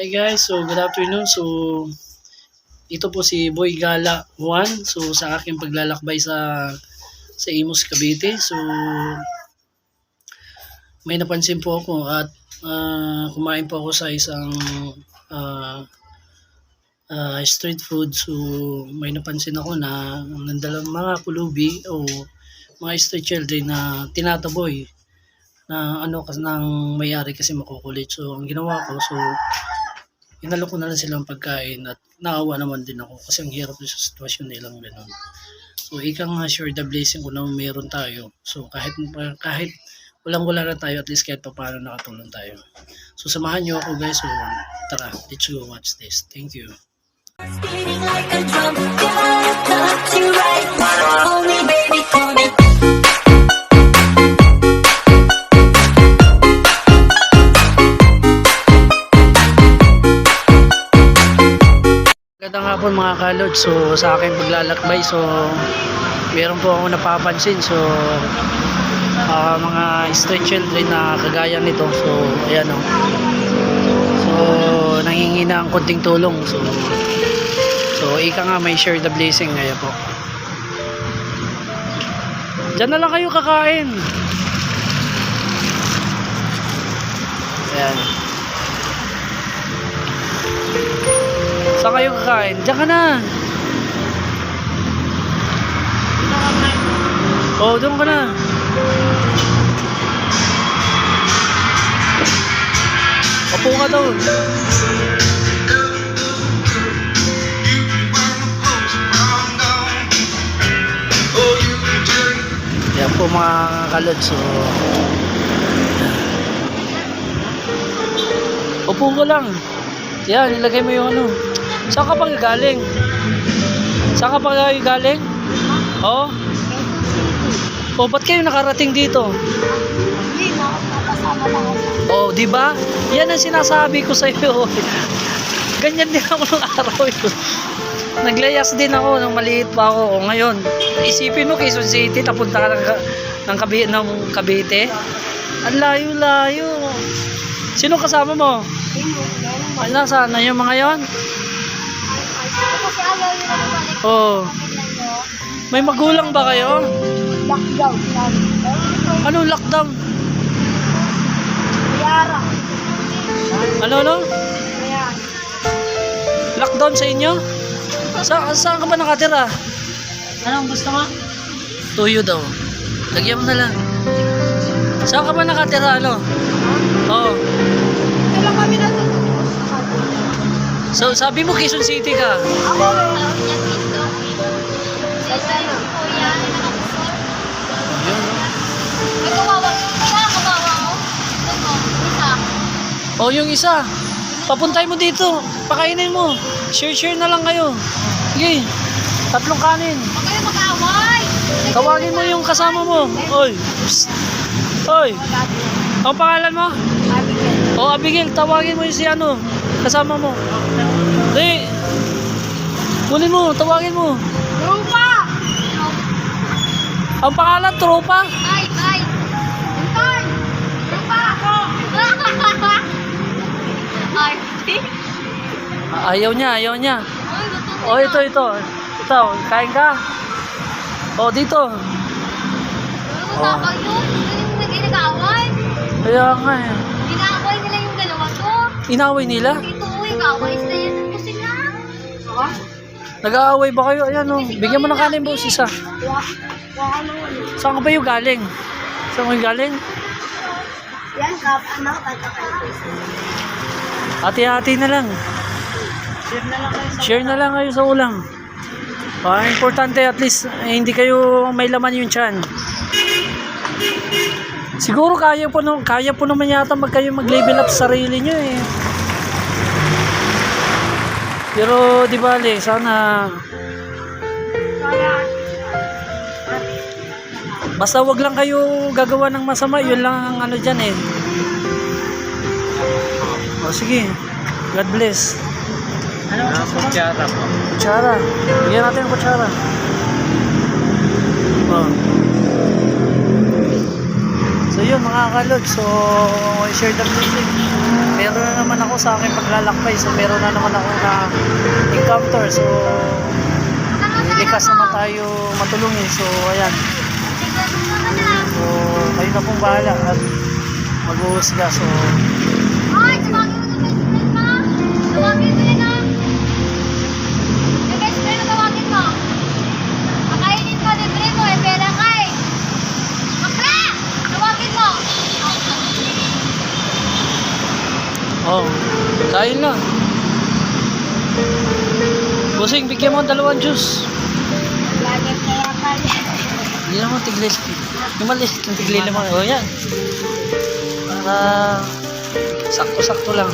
Hi guys, so good afternoon. So ito po si Boy Gala 1. So sa aking paglalakbay sa sa Imus Cavite. So may napansin po ako at ah, kumain po ako sa isang ah, ah, street food. So may napansin ako na nandalang mga kulubi o mga street children na tinataboy na ano kasi nang mayari kasi makukulit. So ang ginawa ko, so inalo ko na lang silang pagkain at naawa naman din ako kasi ang hirap sa sitwasyon nilang ganun. So ika nga sure the blessing ko na meron tayo. So kahit kahit walang wala na tayo at least kahit pa paano nakatulong tayo. So samahan niyo ako guys. So tara, let's go watch this. Thank you. Like a drum, hapon mga kalod. So sa akin paglalakbay, so meron po ako napapansin. So ah, mga street children na kagaya nito. So ayan o. So nangingi na ang konting tulong. So So ika nga may share the blessing ngayon po. Diyan na lang kayo kakain. Ayan. Saan kayo kakain? Diyan ka na. Oo, oh, doon ka na. Opo ka daw. Yan po mga kalod. So, Upo ka lang. Yan, ilagay mo yung ano. Saan ka pa galing? Saan ka pa galing? Oo. Oh, ba't kayo nakarating dito? Oh, di ba? Yan ang sinasabi ko sa iyo. Ganyan din ako nung araw yun. Naglayas din ako nung maliit pa ako. O ngayon, isipin mo Quezon City, napunta ka ng, ng, Kabi, ng Cavite. Ang layo-layo. Sino kasama mo? Hindi, meron ba? Ay, nasaan na yung mga yon? Kasi ayaw naman balik. Oh, may magulang ba kayo? Lockdown. Ano lockdown? Yara. Ano no? Ayan. Lockdown sa inyo? Sa saan ka ba nakatira? Anong gusto mo? Tuyo daw. Lagyan mo na lang. Saan ka ba nakatira ano? Oo. Ito So, sabi mo Quezon City ka. Ako. Mo. Isa. Oh, yung isa. Papuntay mo dito. Pakainin mo. Share-share na lang kayo. Sige. Tatlong kanin. Huwag kayo mag-away. Tawagin mo yung kasama mo. Oy. Psst. Oy. Ang pangalan mo? Abigail. O Abigail, tawagin mo yung si ano, kasama mo. Di. Kunin mo, tawagin mo. Lupa! Ang pangalan, tropa. Ay, ay! Lupa ako! Ay, Ayaw niya, ayaw niya. O ito, ito. Ito, kain ka. O dito. Wala kayo. Hindi yung nag-away. Kaya nga eh. Inaaway nila yung dalawa to. Inaway nila. Ito, uy, kaaway sila yan. Nag-aaway ba kayo? Ayan o. Bigyan mo ng kanin. Wala. Wala naman. Saan ka ba yung galing? Saan ka yung galing? Yan, kap. Anak, tatakay. Hati-hati na lang. Share na lang kayo Share na lang kayo sa ulam. Ah, importante at least eh, hindi kayo may laman yung tiyan. Siguro kaya po no, kaya po naman yata mag kayo mag-level up sa sarili nyo eh. Pero di bale, sana basta wag lang kayo gagawa ng masama, yun lang ang ano diyan eh. O sige. God bless. Ano kutsara po? Kutsara. Bigyan natin ng kutsara. Oh. So yun mga kalod. So share the blessing. Meron na naman ako sa aking paglalakbay. So, meron na naman ako na encounter. So, likas naman tayo matulungin. So, ayan. So, kayo na pong bahala at mag-uusga. So, kain na. Busing, bigyan mo ang dalawang juice. Lagi kaya pala. Hindi naman tiglis. Yung maliit yung tigli naman. O yan. Para sakto-sakto lang.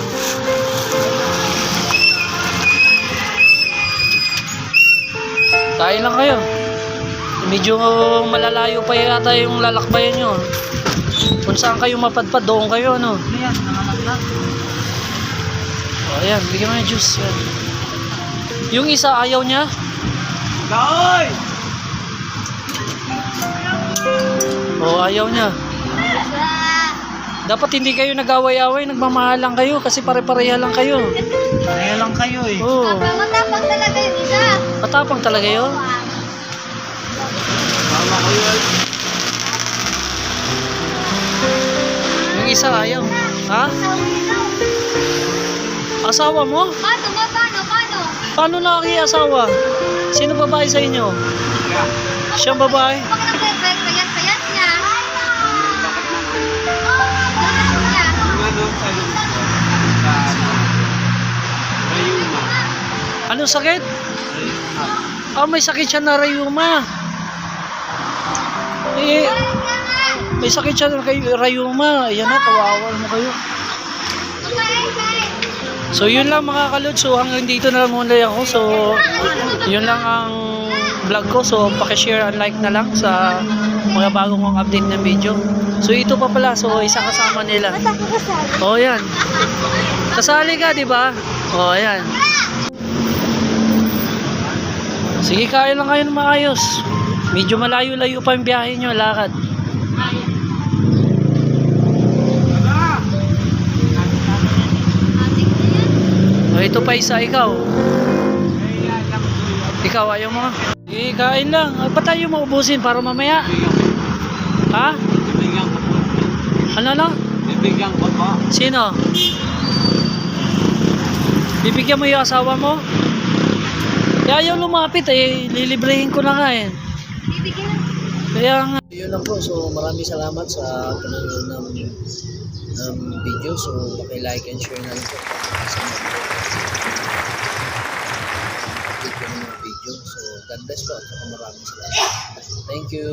Kain lang kayo. Medyo malalayo pa yata yung lalakbayan nyo. Kung saan kayo mapadpad, doon kayo, no? Ano yan? Nangangatlag. Ayan, bigyan mo ng juice. Yan. Yung isa, ayaw niya. Laoy! O, ayaw niya. Dapat hindi kayo nag-away-away, nagmamahal lang kayo kasi pare-pareha lang kayo. Kaya lang kayo eh. Oo, Tapang matapang talaga yun isa. matapang talaga yun. Mama ko yun. Yung isa ayaw. Ha? Asawa mo? Paano mo? Paano? Paano? Paano nakaki-asawa? Sino babae sa inyo? Siyang babae? Pag nagpapayat-payat niya. Bakit niya? Sa Rayuma. Anong sakit? Ah, may sakit siya na rayuma. Eh, may sakit siya na rayuma. Ayan na, kawawa mo kayo. So yun lang mga kalod. So hanggang dito na lang muna ako. So yun lang ang vlog ko. So pakishare and like na lang sa mga bagong kong update ng video. So ito pa pala. So isang kasama nila. Oh yan. Kasali ka di ba? Oh yan. Sige kain lang kayo ng maayos. Medyo malayo-layo pa yung biyahe nyo. Lakad. Ito pa isa ikaw. Kaya lang. Ikaw, ayaw mo? Sige, kain lang. Ba't tayo maubusin para mamaya? Ha? Bibigyan ko po. Ano na? Bibigyan ko po. Sino? Bibigyan mo yung asawa mo? Eh, ayaw lumapit eh. Lilibrehin ko na nga eh. Bibigyan Kaya nga. Yun lang po. So, maraming salamat sa panonood ng, ng video. So, paki-like and share na rin po. Sa you. So, God bless po at maraming salamat. Thank you.